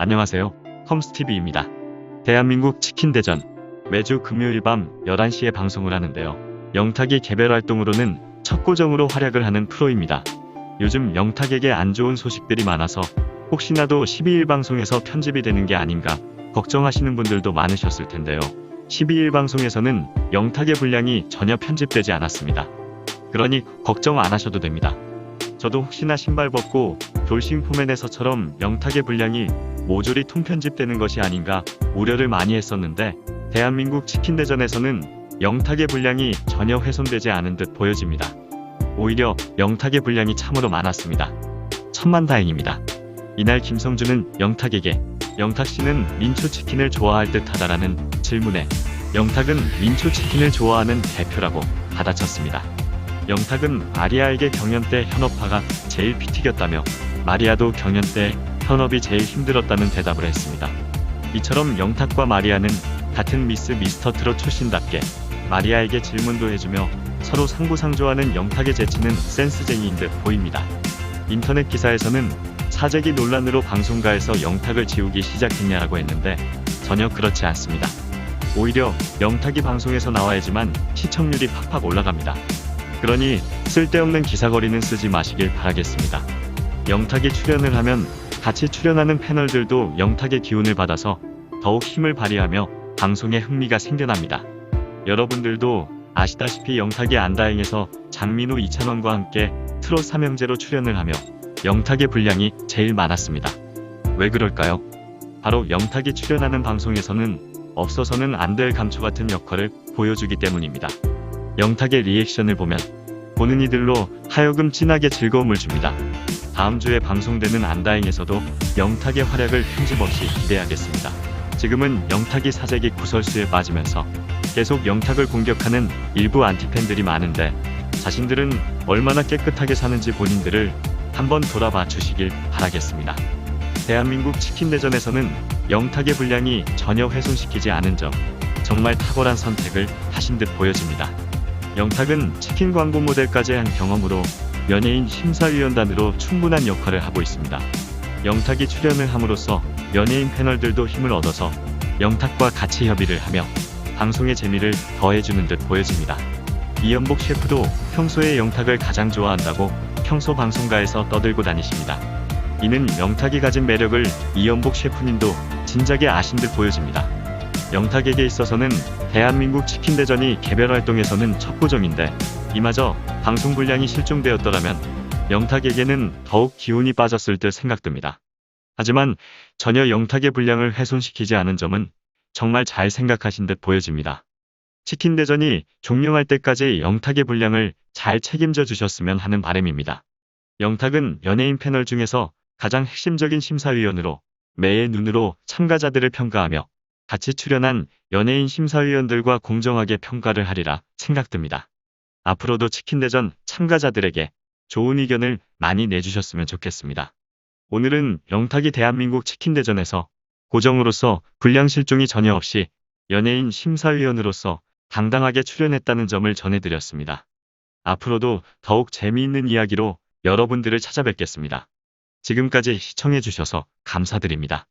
안녕하세요. 컴스TV입니다. 대한민국 치킨 대전 매주 금요일 밤 11시에 방송을 하는데요. 영탁이 개별 활동으로는 첫 고정으로 활약을 하는 프로입니다. 요즘 영탁에게 안 좋은 소식들이 많아서 혹시나도 12일 방송에서 편집이 되는 게 아닌가 걱정하시는 분들도 많으셨을 텐데요. 12일 방송에서는 영탁의 분량이 전혀 편집되지 않았습니다. 그러니 걱정 안 하셔도 됩니다. 저도 혹시나 신발 벗고 돌싱 포맨에서처럼 영탁의 분량이 모조리 통편집되는 것이 아닌가 우려를 많이 했었는데 대한민국 치킨대전에서는 영탁의 분량이 전혀 훼손되지 않은 듯 보여집니다. 오히려 영탁의 분량이 참으로 많았습니다. 천만 다행입니다. 이날 김성준은 영탁에게 영탁 씨는 민초 치킨을 좋아할 듯 하다라는 질문에 영탁은 민초 치킨을 좋아하는 대표라고 받아쳤습니다. 영탁은 마리아에게 경연 때 현업파가 제일 피 튀겼다며 마리아도 경연 때 현업이 제일 힘들었다는 대답을 했습니다. 이처럼 영탁과 마리아는 같은 미스 미스터 트롯 출신답게 마리아에게 질문도 해주며 서로 상부상조하는 영탁의 재치는 센스쟁이인 듯 보입니다. 인터넷 기사에서는 사재기 논란으로 방송가에서 영탁을 지우기 시작했냐라고 했는데 전혀 그렇지 않습니다. 오히려 영탁이 방송에서 나와야지만 시청률이 팍팍 올라갑니다. 그러니 쓸데없는 기사거리는 쓰지 마시길 바라겠습니다. 영탁이 출연을 하면 같이 출연하는 패널들도 영탁의 기운을 받아서 더욱 힘을 발휘하며 방송에 흥미가 생겨납니다. 여러분들도 아시다시피 영탁이 안다행에서 장민호 이찬원과 함께 트롯 삼형제로 출연을 하며 영탁의 분량이 제일 많았습니다. 왜 그럴까요? 바로 영탁이 출연하는 방송에서는 없어서는 안 될 감초 같은 역할을 보여주기 때문입니다. 영탁의 리액션을 보면 보는 이들로 하여금 진하게 즐거움을 줍니다. 다음 주에 방송되는 안다행에서도 영탁의 활약을 편집 없이 기대하겠습니다. 지금은 영탁이 사재기 구설수에 빠지면서 계속 영탁을 공격하는 일부 안티팬들이 많은데 자신들은 얼마나 깨끗하게 사는지 본인들을 한번 돌아봐 주시길 바라겠습니다. 대한민국 치킨 대전에서는 영탁의 분량이 전혀 훼손시키지 않은 점 정말 탁월한 선택을 하신 듯 보여집니다. 영탁은 치킨 광고 모델까지 한 경험으로 연예인 심사위원단으로 충분한 역할을 하고 있습니다. 영탁이 출연을 함으로써 연예인 패널들도 힘을 얻어서 영탁과 같이 협의를 하며 방송의 재미를 더해주는 듯 보여집니다. 이연복 셰프도 평소에 영탁을 가장 좋아한다고 평소 방송가에서 떠들고 다니십니다. 이는 영탁이 가진 매력을 이연복 셰프님도 진작에 아신 듯 보여집니다. 영탁에게 있어서는 대한민국 치킨 대전이 개별 활동에서는 첫 고정인데 이마저 방송 분량이 실종되었더라면 영탁에게는 더욱 기운이 빠졌을 듯 생각됩니다. 하지만 전혀 영탁의 분량을 훼손시키지 않은 점은 정말 잘 생각하신 듯 보여집니다. 치킨 대전이 종영할 때까지 영탁의 분량을 잘 책임져 주셨으면 하는 바람입니다. 영탁은 연예인 패널 중에서 가장 핵심적인 심사위원으로 매의 눈으로 참가자들을 평가하며 같이 출연한 연예인 심사위원들과 공정하게 평가를 하리라 생각됩니다. 앞으로도 치킨대전 참가자들에게 좋은 의견을 많이 내주셨으면 좋겠습니다. 오늘은 영탁이 대한민국 치킨대전에서 고정으로서 분량 실종이 전혀 없이 연예인 심사위원으로서 당당하게 출연했다는 점을 전해드렸습니다. 앞으로도 더욱 재미있는 이야기로 여러분들을 찾아뵙겠습니다. 지금까지 시청해주셔서 감사드립니다.